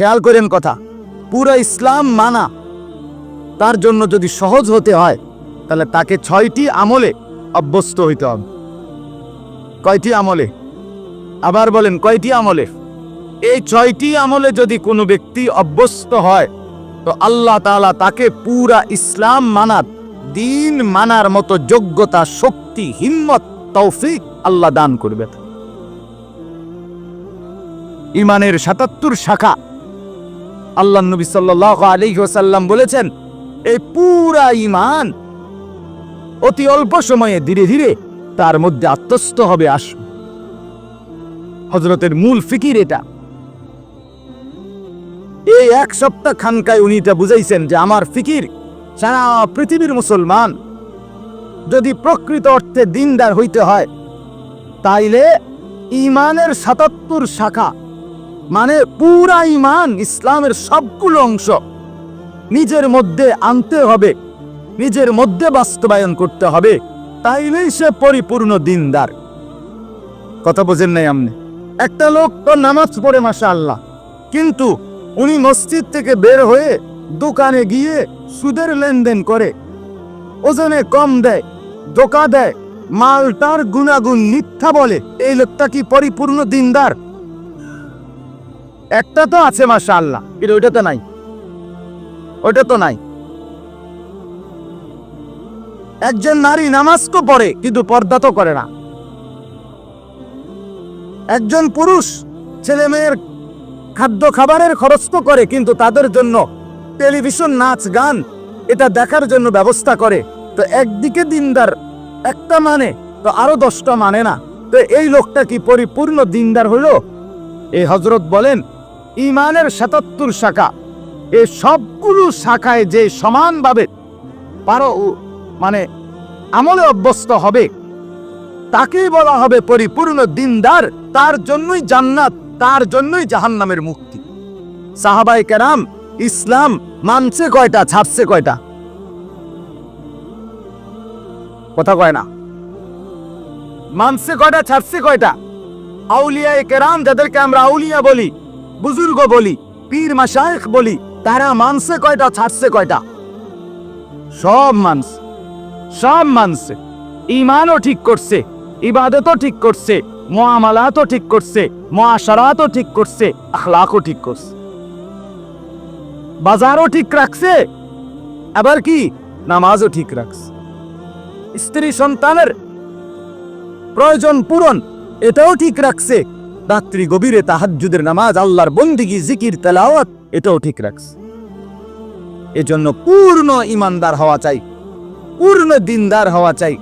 খেয়াল করেন কথা, পুরো ইসলাম মানা। তার জন্য যদি সহজ হতে হয়, তাহলে তাকে ছয়টি আমলে অভ্যস্ত হইতে হবে। কয়টি আমলে? আবার বলেন, কয়টি আমলে? এই ছয়টি আমলে যদি কোনো ব্যক্তি অভ্যস্ত হয়, তো আল্লাহ তাআলা তাকে পুরা ইসলাম মানার, দিন মানার মতো যোগ্যতা, শক্তি, হিম্মত, তৌফিক আল্লাহ দান করবে ইমানের সাতাত্তর শাখা আল্লাহ নবী সাল্লাহ আলী ওসাল্লাম বলেছেন, এই পুরা ইমান অতি অল্প সময়ে ধীরে ধীরে তার মধ্যে আত্মস্থ হবে আস হজরতের মূল ফিকির এটা। এই এক সপ্তাহ খানকায় উনি এটা বুঝাইছেন যে আমার ফিকির সারা পৃথিবীর মুসলমান যদি প্রকৃত অর্থে দিনদার হইতে হয়, তাইলে ইমানের সাতাত্তর শাখা মানে পুরা ইমান ইসলামের সবগুলো অংশ। নিজের মধ্যে আনতে হবে, নিজের মধ্যে বাস্তবায়ন করতে হবে, তাইলেই সে পরিপূর্ণ দিনদার। কথা বোঝেন নাই আমনে একটা লোক তো নামাজ পড়ে মাসা আল্লাহ কিন্তু উনি মসজিদ থেকে বের হয়ে দোকানে গিয়ে সুদের লেনদেন করে, ওজনে কম দেয়, ধোকা দেয়, মালটার গুণাগুণ মিথ্যা বলে, এই লোকটা কি পরিপূর্ণ দিনদার? একটা তো আছে মাসা আল্লাহ কিন্তু ওইটা তো নাই। ওইটা তো নাই। একজন নারী নামাজ তো পড়ে, কিন্তু পর্দা তো করে না। একজন পুরুষ ছেলে মেয়ের খাদ্য খাবারের খরচ তো করে, কিন্তু তাদের জন্য টেলিভিশন, নাচ, গান, এটা দেখার জন্য ব্যবস্থা করে। তো একদিকে দিনদার একটা মানে তো আরও দশটা মানে না। তো এই লোকটা কি পরিপূর্ণ দিনদার হলো এই হজরত বলেন ইমানের সাতাত্তর শাখা। এই সবগুলো শাখায় যে সমানভাবে পারো মানে আমলে অভ্যস্ত হবে, তাকেই বলা হবে পরিপূর্ণ দিনদার, তার জন্যই জান্নাত, তার জন্যই জাহান্নামের মুক্তি। সাহাবাই কেরাম, ইসলাম মানছে কয়টা ছাড়ছে কয়টা? কথা কয় না। মানছে কয়টা ছাড়ছে কয়টা? আউলিয়া কেরাম, যাদেরকে আমরা আউলিয়া বলি বুজুর্গ বলি, পীর মাসায়েখ বলি, তারা মানছে কয়টা, ছাড়ছে কয়টা? সব মানছে সব মানছে। ইমানও ঠিক করছে, ইবাদতও ঠিক করছে মোয়ামালাতও ঠিক করছে মোয়াশারাতও ঠিক করছে আখলাকও ঠিক করছে। বাজারও ঠিক রাখছে, আবার কি? নামাজও ঠিক রাখছে। স্ত্রী সন্তানের প্রয়োজন পূরণ, এটাও ঠিক রাখছে। রাত্রি গভীরে তাহাজ্জুদের নামাজ, আল্লাহর বন্দিগি, জিকির, তেলাওয়াত, এটাও ঠিক রাখছে। এজন্য পূর্ণ ইমানদার হওয়া চাই, পূর্ণ দিনদার হওয়া চাই।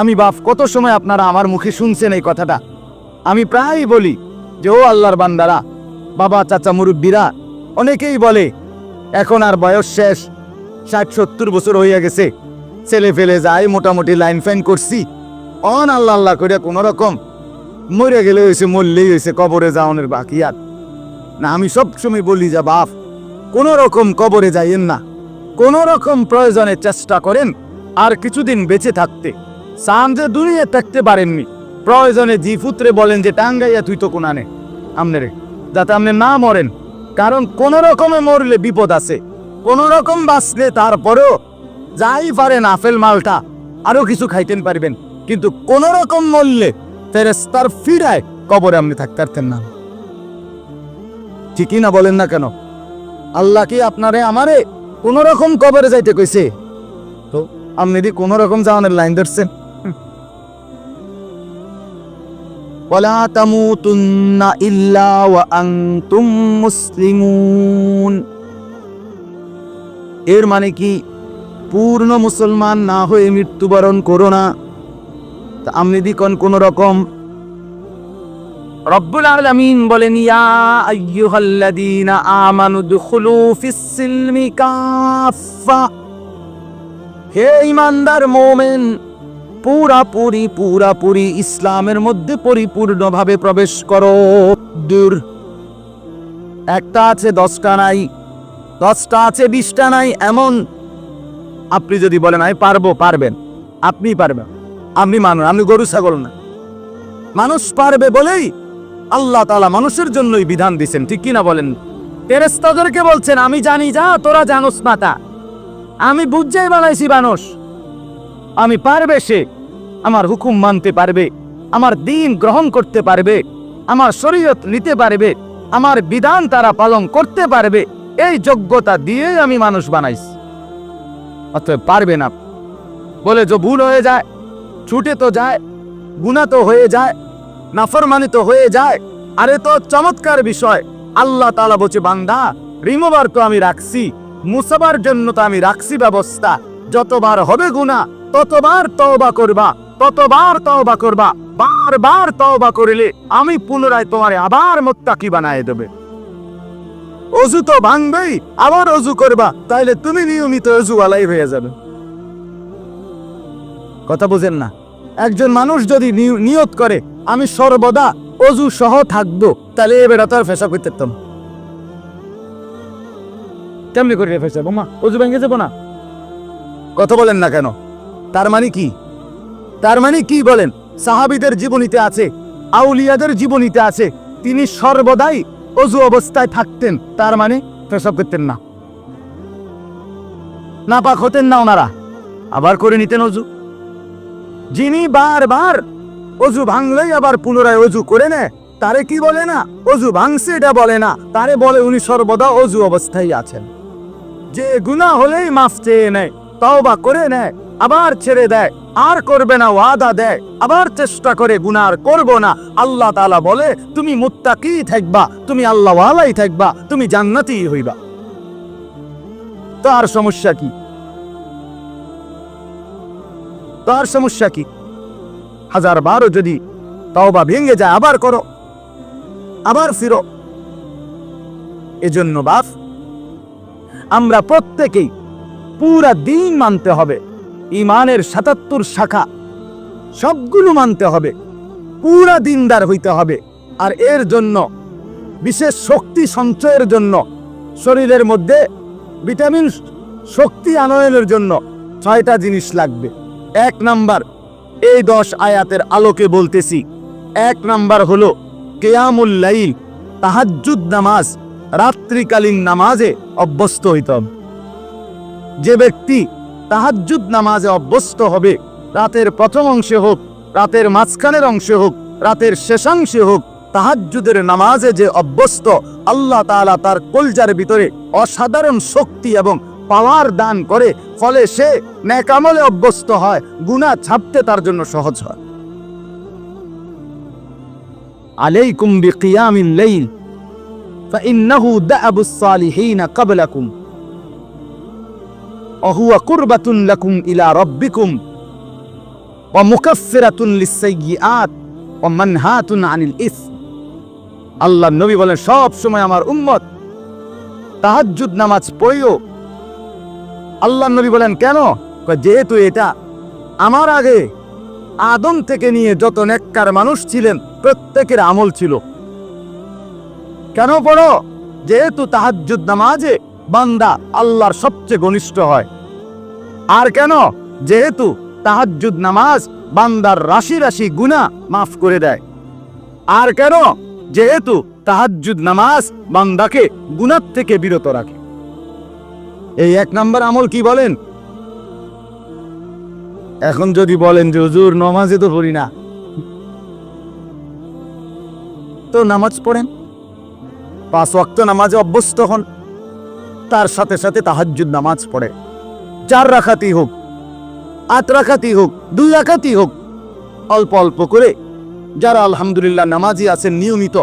আমি বাপ, কত সময় আপনারা আমার মুখে শুনছেন এই কথাটা? আমি প্রায় বলি যে, ও আল্লাহর বান্দারা, বাবা, চাচা, মুরব্বীরা, অনেকেই বলে, এখন আর বয়স শেষ, ষাট, সত্তর বছর হইয়া গেছে, ছেলে ফেলে যায়, মোটামুটি লাইন ফাইন করছি, অন আল্লাহ আল্লাহ করে কোনো রকম মরে গেলে হয়েছে মরলেই হয়েছে কবরে যাওয়ানোর বাকি আর। না, আমি সবসময় বলি যা, বাপ, কোনো রকম কবরে যাইয়েন না। কোনো রকম প্রয়োজনে চেষ্টা করেন আর কিছুদিন বেঁচে থাকতে। সান যে দুনিয়া থাকতে পারেননি। প্রয়োজনে জি পুত্রে বলেন যে, টাঙ্গাইয়া তুই তো কোনানে। আমনে রে, যাতে আপনি না মরেন। কারণ কোন রকমে মরলে বিপদ আছে। কোন রকম বাঁচলে তারপরেও যাই পারেন আপেল মালটা, আরও কিছু খাইতেন পারবেন। কিন্তু কোন রকম মরলে ফেরেস্তার ফিরায় কবরে আপনি থাকতে পারতেন না ঠিকই না বলেন না কেন আল্লাহ কি আপনারে আমারে কোন রকম কবরে যাইতে কইছে তো আপনি দি কোন রকম যাওয়ানোর লাইন ধরছেন ولا تموتن إلا وأنتم মুসলিমুন এর মানে কি পূর্ণ মুসলমান না হয়ে মৃত্যুবরণ করো না তা আপনি দি কোন কোন রকম? রব্বুল আলামিন বলেন, ইয়া আইয়ুহাল্লাযীনা আমানু দুখুলু ফিস সিলমি কাফা হে ইমানদার মোমেন, পুরাপুরি পুরাপুরি ইসলামের মধ্যে পরিপূর্ণভাবে প্রবেশ করো। দূর। একটা আছে, দশটা নাই। দশটা আছে, বিশটা নাই, এমন। আপনি যদি বলেন, আমি পারব, পারবেন। আপনি পারবেন। আপনি মানুষ আপনি গরু, ছাগল না। মানুষ পারবে বলেই আল্লাহ তালা মানুষের জন্যই বিধান দিছেন, ঠিক কিনা বলেন? ফেরেস্তাদেরকে বলছেন, আমি জানি, যা, তোরা জানোস না তা আমি বুঝছেই বানাইছি মানুষ। আমি পারবে সে, আমার হুকুম মানতে পারবে, আমার দিন গ্রহণ করতে পারবে, আমার শরীয়ত নিতে পারবে, আমার বিধান তারা পালন করতে পারবে, এই যোগ্যতা দিয়ে আমি মানুষ বানাইছি। অতএব পারবে না। বলে যে ভুল হয়ে যায় ছুটে তো যায়, গুণা তো হয়ে যায়, নাফরমানি তো হয়ে যায়। আরে তো চমৎকার বিষয়, আল্লাহ তালা বলছে, বান্দা, রিমোভার তো আমি রাখছি, মুসাবার জন্য তো আমি রাখছি ব্যবস্থা। যতবার হবে গুণা, ততবার তওবা করবা, ততবার তওবা করবা, বারবার তওবা করিলে আমি পুনরায় তোমারে আবার মোত্তাকি বানায় দেবে। অজু তো ভাঙবেই, আবার অজু করবা, তাইলে তুমি নিয়মিত অজুওয়ালাই হয়ে যাবে। কথা বুঝেন না। একজন মানুষ যদি নিয়ত করে, আমি সর্বদা অজু সহ থাকব। তাহলে এবার তো আর ফেসা করতে পারতাম। কেমনি করে ফেসা? বোমা, অজু ভেঙে যাব না? কথা বলেন না কেন? তার মানে কি? তার মানে কি বলেন? সাহাবিদের জীবনীতে আছে, আউলিয়াদের জীবনীতে আছে, তিনি সর্বদাই অজু অবস্থায় থাকতেন। তার মানে পেশাব করতেন না। না পাক হতেন না ওনারা। আবার করে নিতেন অজু। যিনি বারবার অজু ভাঙলেই আবার পুনরায় অজু করে নেয় তারে কি বলে না? অজু ভাঙছে এটা বলে না, তারে বলে উনি সর্বদা অজু অবস্থায় আছেন। যে গুনাহ হলেই মাফ চেয়ে নেয়, তওবা করে নেয়, আবার ছেড়ে দেয়, আর করবে না, ওয়াদা দেয়, আবার চেষ্টা করে গুনার করব না। আল্লাহ তালা বলে, তুমি মুত্তাকি থাকবা, তুমি আল্লাহ ওয়ালাই থাকবা, তুমি জান্নাতি হইবা। তার সমস্যা কি? তার সমস্যা কি? হাজার বারো যদি তওবা ভেঙে যায়, আবার করো, আবার ফিরো। এজন্য বাপ, আমরা প্রত্যেকেই পুরা দিন মানতে হবে ইমানের সাতাত্তর শাখা, সবগুলো মানতে হবে, পুরা দিনদার হইতে হবে। আর এর জন্য, বিশেষ শক্তি সঞ্চয়ের জন্য, শরীরের মধ্যে ভিটামিন শক্তি আনয়নের জন্য ছয়টা জিনিস লাগবে। এক নাম্বার, এই দশ আয়াতের আলোকে বলতেছি, এক নাম্বার হলো কেয়ামুল লাইল, তাহাজ্জুদ নামাজ, রাত্রিকালীন নামাজে অভ্যস্ত হইতে যে ব্যক্তি তাহাজ্জুদ নামাজে অভ্যস্ত হবে, রাতের প্রথম অংশে হোক, রাতের মাঝখানের অংশে হোক, রাতের শেষাংশে হোক, তাহাজ্জুদের নামাজে যে অভ্যস্ত, আল্লাহ তাআলা তার কলজার ভিতরে অসাধারণ শক্তি এবং পাওয়ার দান করে ফলে সে নেকামলে অভ্যস্ত হয় গুনাহ ছাপতে তার জন্য সহজ হয় আলাইকুম বিকিয়ামিল লাইল فإنه دأب الصالحين قبلكم وهو قربة لكم إلى ربكم ومكفرة للسيئات ومنهاة عن الإثم আল্লাহ নবী বলেন সব সময় আমার উম্মত তাহাজ্জুদ নামাজ পড়িও আল্লাহ নবী বলেন, কেন? যেহেতু এটা আমার আগে আদম থেকে নিয়ে যত নেককার মানুষ ছিলেন, প্রত্যেকের আমল ছিল। কেন পড়ো? যেহেতু তাহাজ্জুদ নামাজে বান্দা আল্লাহর সবচেয়ে ঘনিষ্ঠ হয়। আর কেন? যেহেতু তাহাজ্জুদ নামাজ বান্দার রাশি রাশি গুনাহ মাফ করে দেয়। আর কেন? যেহেতু তাহাজ্জুদ নামাজ বান্দাকে গুনাহ থেকে বিরত রাখে। এই এক নাম্বার আমল কি বলেন? এখন যদি বলেন যে, হুজুর নমাজে তো পড়ি না। তো নামাজ পড়েন। পাঁচ ওয়াক্ত নামাজে অভ্যস্ত হন। তার সাথে সাথে তাহাজ্জুদ নামাজ পড়ে। চার রাখাতি হোক, আট রাখাতি হোক, দুই রাখাতি হোক, অল্প অল্প করে যারা আলহামদুলিল্লাহ নামাজি আছেন নিয়মিত,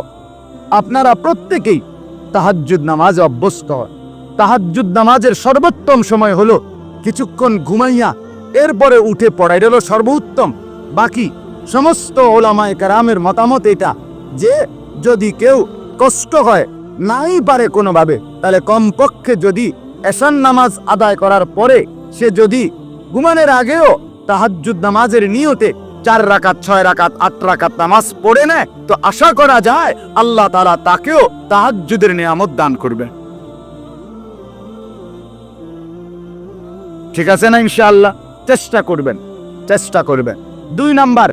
আপনারা প্রত্যেকেই তাহাজ্জুদ নামাজে অভ্যস্ত হন। তাহাজ্জুদ নামাজের সর্বোত্তম সময় হলো কিছুক্ষণ ঘুমাইয়া এরপরে উঠে পড়াই হলো সর্বোত্তম। বাকি সমস্ত ওলামায় কারামের মতামত এটা যে যদি কেউ কষ্ট হয়, নাই পারে কোনোভাবে, তাহলে কমপক্ষে যদি এসান নামাজ আদায় করার পরে সে যদি ঘুমানোর আগেও তাহাজ্জুদ নামাজের নিয়তে চার রাকাত, ছয় রাকাত, আট রাকাত নামাজ পড়ে নেয়, তো আশা করা যায় আল্লাহ তালা তাকেও তাহাজ্জুদের নিয়ামত দান করবে। ঠিক আছে না ইনশাআল্লাহ? চেষ্টা করবেন চেষ্টা করবেন। দুই নাম্বার,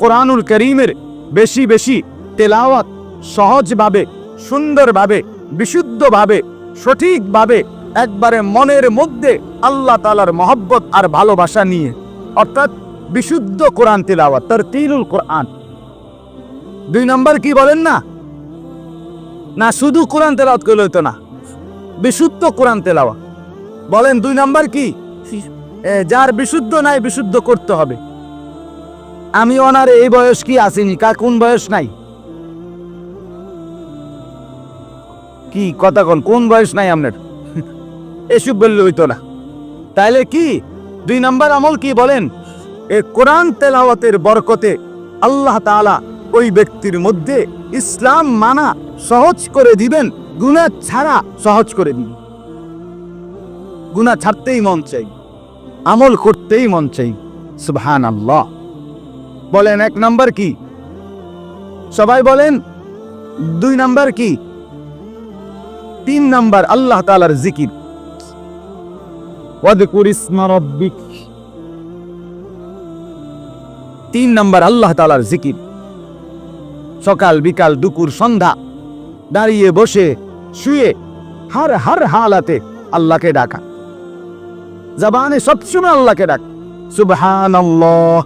কোরআনুল করিমের বেশি বেশি তেলাওয়াত সহজভাবে, সুন্দরভাবে, বিশুদ্ধভাবে, সঠিকভাবে, একবারে মনের মধ্যে আল্লাহ তালার মহব্বত আর ভালোবাসা নিয়ে, অর্থাৎ বিশুদ্ধ কোরআন তেলাওয়াত তার তিলুল কোরআন। দুই নম্বর, কি বলেন না? না, শুধু কোরআন তেলাওয়াত করলে হইতো না, বিশুদ্ধ কোরআন তেলাওয়া বলেন, দুই নাম্বার কি? যার বিশুদ্ধ নাই, বিশুদ্ধ করতে হবে। আমি ওনার এই বয়স কি আসেনি? কার কোন বয়স নাই? কি কথা কোন? কোন বয়স নাই আপনার? এসব বললে হইতো না। তাইলে কি? দুই নম্বর আমল কি বলেন? এ, কোরআন তেলাওয়াতের বরকতে আল্লাহ তাআলা ওই ব্যক্তির মধ্যে ইসলাম মানা সহজ করে দিবেন, গুনাহ ছাড়া সহজ করে দিবেন। গুনাহ ছাড়তেই মন চাই। আমল করতেই মন চাই। সুবহান আল্লাহ বলেন, এক নাম্বার কি? সবাই বলেন, দুই নাম্বার কি? তিন নাম্বার আল্লাহ তাআলার জিকির। তিন নাম্বার আল্লাহ তাআলার জিকির। সকাল, বিকাল, দুপুর, সন্ধ্যা, দাঁড়িয়ে বসে, শুয়ে, হার হার হালাতে আল্লাহকে ডাকা। জবানে সবসময় আল্লাহকে ডাক। সুবহান আল্লাহ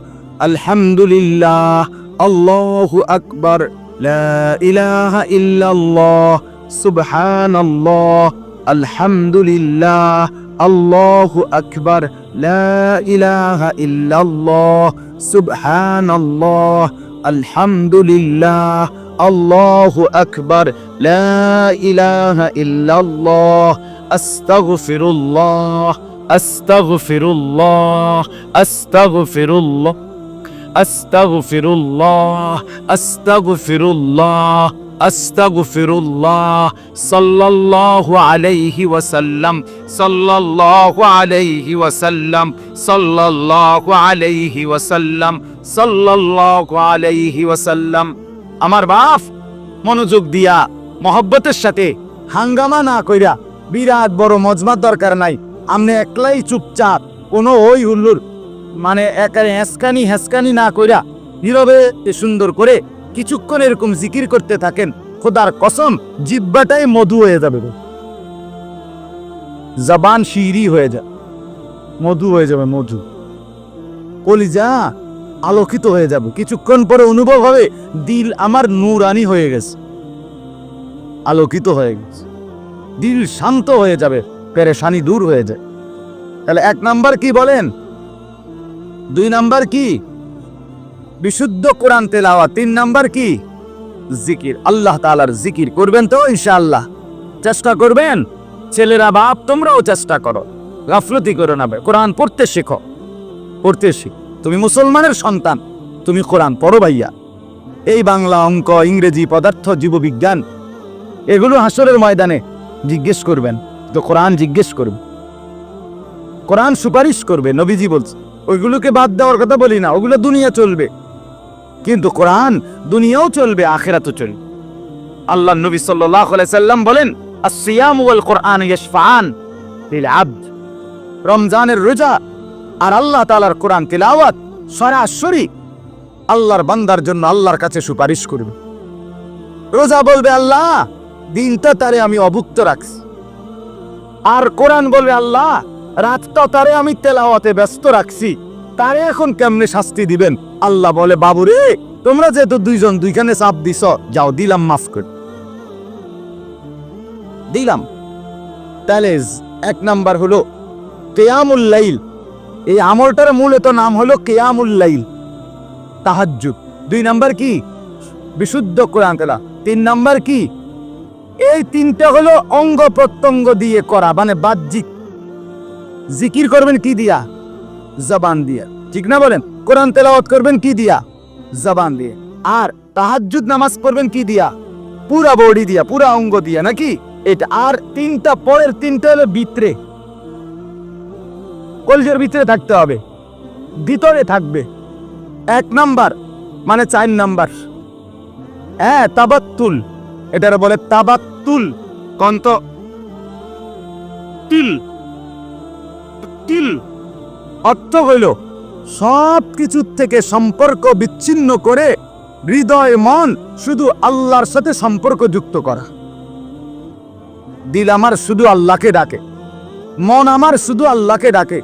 আলহামদুলিল্লাহ, আল্লাহু আকবার, লা ইলাহা ইল্লাল্লাহ সুবহান আল্লাহ আলহামদুলিল্লাহ, আল্লাহু আকবার ইলাহা ইল্লাল্লাহ সুবহান আল্লাহ আলহামদুলিল্লাহ, আল্লাহু আকবার, লা ইলাহা ইল্লাল্লাহ, আস্তাগফিরুল্লাহ। আস্তাগফিরুল্লাহ আস্তাগফিরুল্লাহ আস্তাগফিরুল্লাহ আস্তাগফিরুল্লাহ আস্তাগফিরুল্লাহ, সাল্লাল্লাহু আলাইহি ওয়াসাল্লাম, সাল্লাল্লাহু আলাইহি ওয়াসাল্লাম, সাল্লাল্লাহু আলাইহি ওয়াসাল্লাম, সাল্লাল্লাহু আলাইহি ওয়াসাল্লাম। আমার বাপ মনোযোগ দিয়া মহব্বতের সাথে হাঙ্গামা না কইরা বিরাট বড় মজমার দরকার নাই। আমনে একলাই চুপচাপ, কোনো ওই হুল্লুর মানে একারে হেসকানি হেসকানি না কইরা নীরবে সুন্দর করে কিছুক্ষণ এরকম জিকির করতে থাকেন, খোদার কসম জিব্বাটাই মধু হয়ে যাবে। জবান শিরি হয়ে যায় মধু হয়ে যাবে মধু। কলিজা আলোকিত হয়ে যাবে, কিছুক্ষণ পরে অনুভব হবে দিল আমার নূরানি হয়ে গেছে। আলোকিত হয়ে গেছে। দিল শান্ত হয়ে যাবে। পেরেশানি দূর হয়ে যায়। তাহলে এক নাম্বার কি বলেন? দুই নাম্বার কি? বিশুদ্ধ কোরআন তেলাওয়া তিন নাম্বার কি? জিকির। আল্লাহ তালার জিকির করবেন তো, ইনশাআল্লাহ। চেষ্টা করবেন? ছেলেরা বাপ, তোমরাও চেষ্টা করো। গাফলতি করো না কোরআন পড়তে শেখো। পড়তে শিখ। তুমি মুসলমানের সন্তান। তুমি কোরআন পড়ো ভাইয়া। এই বাংলা অঙ্ক, ইংরেজি পদার্থ, জীববিজ্ঞান, এগুলো হাসরের ময়দানে জিজ্ঞেস করবেন। তো কোরআন জিজ্ঞেস করবে। কোরআন সুপারিশ করবে, নবীজি বলছে, ওইগুলোকে বাদ দেওয়ার কথা বলি না, ওগুলো দুনিয়া চলবে। কিন্তু কোরআন দুনিয়াও চলবে, আখেরাতও চলবে। আল্লাহ নবী আলাইহি সাল্লাম বলেন আসিয়াম ওয়াল কোরআন রমজানের রোজা আর আল্লাহ তাআলার কোরআন তিলাওয়াত সরাসরি আল্লাহর বান্দার জন্য আল্লাহর কাছে সুপারিশ করবে। রোজা বলবে, আল্লাহ, দিনটা তারে আমি অভুক্ত রাখছি। আর কোরআন বলবে আল্লাহ রাতটা তারে আমি তেলাওয়াতে ব্যস্ত রাখছি। তারে এখন কেমনে শাস্তি দিবেন? আল্লাহ বলে, বাবুরে, তোমরা যেহেতু দুইজন দুইখানে চাপ দিছ, যাও, দিলাম মাফ করে। দিলাম। তাহলে এক নাম্বার হলো, কেয়ামুল লাইল। এই আমলটার মূলত নাম হলো কেয়ামুল লাইল। তাহাজ্জুদ। দুই নাম্বার কি? বিশুদ্ধ কোরআন তেলা তিন নাম্বার কি? এই তিনটা হলো অঙ্গ প্রত্যঙ্গ দিয়ে করা মানে বাহ্যিক। জিকির করবেন কি দিয়া? জবান দিয়া। ঠিক না বলেন? কোরআন তেলাওয়াত করবেন কি দিয়া? জবান দিয়ে। আর তাহাজ্জুদ নামাজ পড়বেন কি দিয়া? পুরা বডি দিয়া, পুরা অঙ্গ দিয়া, নাকি? এটা আর তিনটা, পরের তিনটা হলো ভিতরে। কলজের ভিতরে থাকতে হবে। ভিতরে থাকবে। এক নাম্বার মানে চার নাম্বার। হ্যাঁ তাবাত্তুল। এটার বলে তাবাত্তুল, কন্ত। তিল। তিল। অর্থ হইল সব কিছুর থেকে সম্পর্ক বিচ্ছিন্ন করে হৃদয়, মন শুধু আল্লাহর সাথে সম্পর্ক যুক্ত করা। দিল আমার শুধু আল্লাহকে ডাকে, মন আমার শুধু আল্লাহকে ডাকে,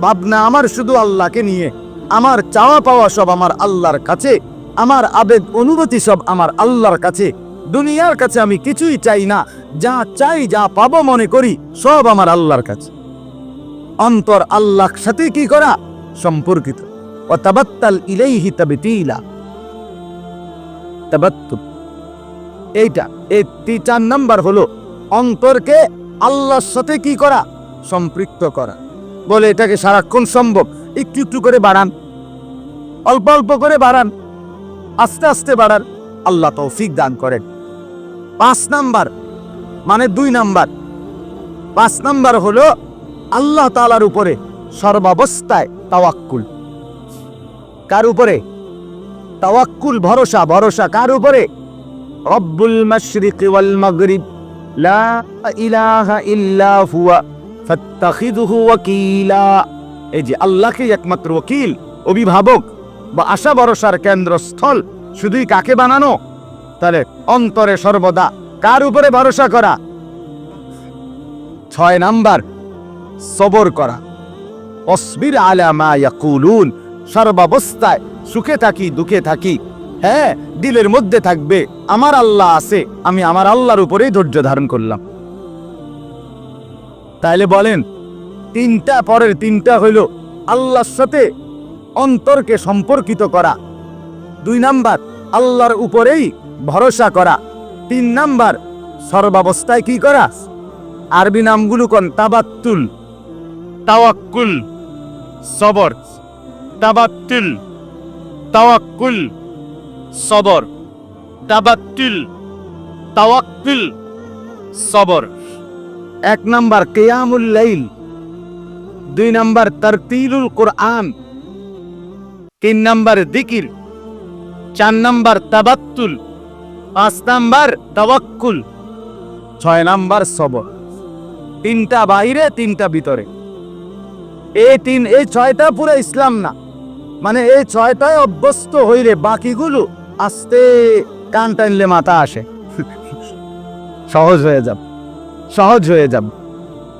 ভাবনা আমার শুধু আল্লাহকে নিয়ে, আমার চাওয়া পাওয়া সব আমার আল্লাহর কাছে, আমার আবেগ অনুভূতি সব আমার আল্লাহর কাছে দুনিয়ার কাছে আমি কিছুই চাই না। যা চাই, যা পাবো মনে করি, সব আমার আল্লাহর কাছে। অন্তর আল্লাহর সাথে কি করা? সম্পর্কিত। ও তাবাত্তাল ইলাইহি তাবতিলা। তাবাত্তুল। এইটা এই চার নাম্বার হলো, অন্তরকে আল্লাহর সাথে কি করা? সম্পৃক্ত করা। বলে এটাকে সারাক্ষণ সম্ভব। একটু একটু করে বাড়ান। অল্প অল্প করে বাড়ান। আস্তে আস্তে বাড়ান। আল্লাহ তৌফিক দান করেন। পাঁচ নাম্বার মানে দুই নাম্বার। পাঁচ নাম্বার হলো আল্লাহ তালার উপরে সর্বাবস্থায় তাওয়াক্কুল। কার উপরে? তাওয়াক্কুল, ভরসা ভরসা কার উপরে? রব্বুল মাশরিক ওয়াল মাগরিব। লা ইলাহা ইল্লা হুয়া, ফাত্তাখিযুহু ওয়াকিলা। এই যে আল্লাহকে একমাত্র ওকিল, অভিভাবক বা আশা ভরসার কেন্দ্রস্থল, শুধুই কাকে বানানো? তাহলে অন্তরে সর্বদা কার উপরে ভরসা করা? ছয় নাম্বার, সবর করা। অসবির আলা মা ইয়াকুলুন, সর্বাবস্থায় সুখে থাকি, দুঃখে থাকি। হ্যাঁ দিলের মধ্যে থাকবে, আমার আল্লাহ আছে, আমি আমার আল্লাহর উপরেই ধৈর্য ধারণ করলাম। তাইলে বলেন, তিনটা পরের তিনটা হইল আল্লাহর সাথে অন্তরকে সম্পর্কিত করা। দুই নাম্বার, আল্লাহর উপরেই ভরসা করা। তিন নাম্বার, সর্বাবস্থায় কি করা? আরবি নামগুলো কোন? তাবাত্তুল। তাওয়াক্কুল। সবর। তাবাত্তুল। তাওয়াক্কুল। সবর। তাবাত্তুল। তাওয়াক্কুল। সবর। এক নাম্বার, কিয়ামুল লাইল। দুই নাম্বার, তারতিলুল কোরআন। তিন নাম্বার, দিকির। চার নাম্বার, তাবাত্তুল। পাঁচ নাম্বার তাওয়াক্কুল, ছয় নাম্বার সবর। তিনটা বাইরে তিনটা ভিতরে। এই তিন এই ছয়টা পুরো ইসলাম না। মানে এই ছয়টায় অভ্যস্ত হইলে বাকিগুলো আস্তে কান টানলে মাথা আসে। সহজ হয়ে যাব। সহজ হয়ে যাব।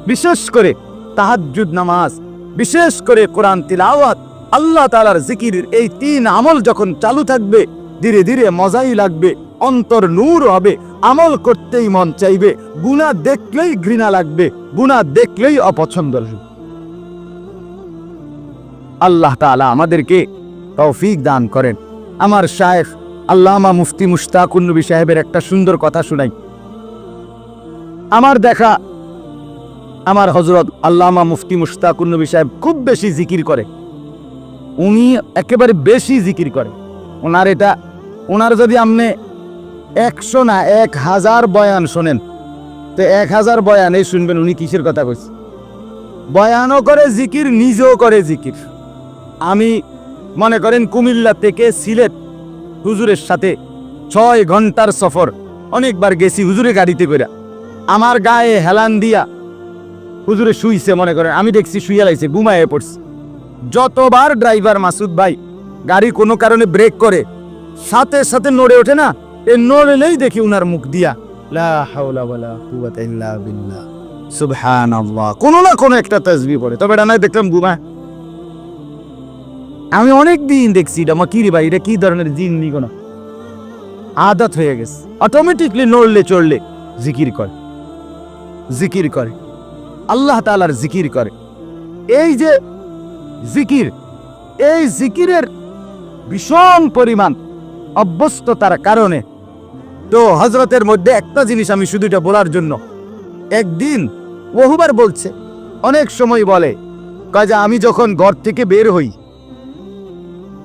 বিশেষ করে তাহাজ্জুদ নামাজ, বিশেষ করে কোরআন তিলাওয়াত, আল্লাহ তালার জিকির এই তিন আমল যখন চালু থাকবে, ধীরে ধীরে মজাই লাগবে। অন্তর নূর হবে, আমল করতেই মন চাইবে, গুণা দেখলেই ঘৃণা লাগবে, গুণা দেখলেই অপছন্দ লাগবে। আল্লাহ তাআলা আমাদেরকে তৌফিক দান করেন। আমার শায়েখ আল্লামা মুফতি মুশতাকুন নবী সাহেবের একটা সুন্দর কথা শুনাই। আমার দেখা আমার হজরত আল্লামা মুফতি মুশতাকুন নবী সাহেব খুব বেশি জিকির করে। উনি একেবারে বেশি জিকির করে। ওনার এটা, ওনার যদি আপনি একশো না এক হাজার বয়ান শোনেন। তো এক হাজার বয়ানে শুনবেন উনি কিসের কথা কইছে? বয়ানও করে জিকির, নিজেও করে জিকির। আমি মনে করেন কুমিল্লা থেকে সিলেট হুজুরের সাথে ছয় ঘণ্টার সফর, অনেকবার গেছি হুজুরে গাড়িতে করে আমার গায়ে হেলান দিয়া হুজুরে শুইছে মনে করেন, আমি দেখছি শুয়ে লাইছে, ঘুমায়ে পড়ছে। যতবার ড্রাইভার মাসুদ ভাই গাড়ি কোনো কারণে ব্রেক করে, সাথে সাথে নড়ে ওঠে না নড়লেই দেখি উনার মুখ দিয়া কোনো না কোনো একটা পড়ে। তবে এটা ঘুমায় আমি অনেক দিন দেখছি এটা। আমার কিরে ভাই, এটা কি ধরনের জিন নি কোনো? আদত হয়ে গেছে। অটোমেটিকলি নড়লে, চড়লে জিকির করে। জিকির করে। আল্লাহ তাআলার জিকির করে। এই যে জিকির, এই জিকিরের ভীষণ পরিমাণ অভ্যস্ততার কারণে তো হজরতের মধ্যে একটা জিনিস আমি শুধু এটা বলার জন্য। একদিন বহুবার বলছে, অনেক সময় বলে যে আমি যখন ঘর থেকে বের হই,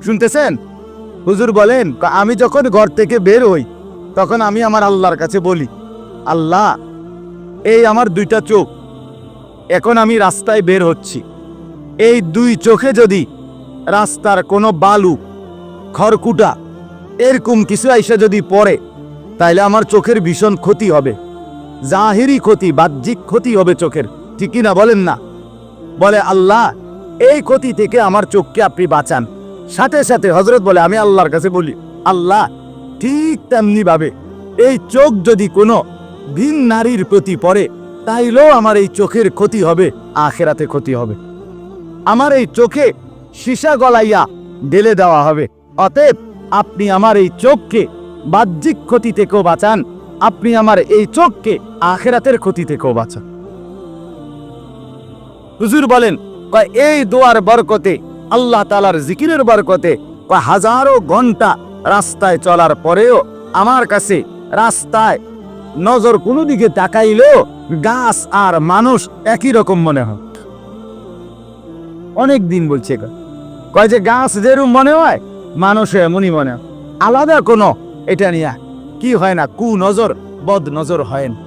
শুনতেছেন? হুজুর বলেন আমি যখন ঘর থেকে বের হই, তখন আমি আমার আল্লাহর কাছে বলি, আল্লাহ, এই আমার দুইটা চোখ, এখন আমি রাস্তায় বের হচ্ছি। এই দুই চোখে যদি রাস্তার কোনো বালু, খড়কুটা, এরকম কিছু আইসা যদি পড়ে তাইলে আমার চোখের ভীষণ ক্ষতি হবে। জাহিরি ক্ষতি, বাহ্যিক ক্ষতি হবে চোখের। ঠিকই না বলেন না? বলে, আল্লাহ, এই ক্ষতি থেকে আমার চোখকে আপনি বাঁচান। সাথে সাথে হজরত বলে, আমি আল্লাহর কাছে বলি, আল্লাহ, ঠিক তেমনি ভাবে এই চোখ যদি কোনো ভিন নারীর প্রতি পড়ে, তাইলেও আমার এই চোখের ক্ষতি হবে, আখেরাতে ক্ষতি হবে। আমার এই চোখে সীসা গলাইয়া ঢেলে দেওয়া হবে। অতএব আপনি আমার এই চোখকে বাহ্যিক ক্ষতি থেকেও বাঁচান। আপনি আমার এই চোখকে আখেরাতের ক্ষতি থেকেও বাঁচান। হুজুর বলেন এই দোয়ার বরকতে, আল্লাহ তালার জিকিরের বরকতে হাজারো ঘণ্টা রাস্তায় চলার পরেও আমার কাছে রাস্তায় নজর কোনো দিকে তাকাইলেও গাছ আর মানুষ একই রকম মনে হয়। অনেক দিন বলছে। কয় যে গাছ যেরকম মনে হয় মানুষ এমনই মনে হয়। আলাদা কোনো এটা নিয়া। কি হয় না কু নজর বদ নজর হয় না।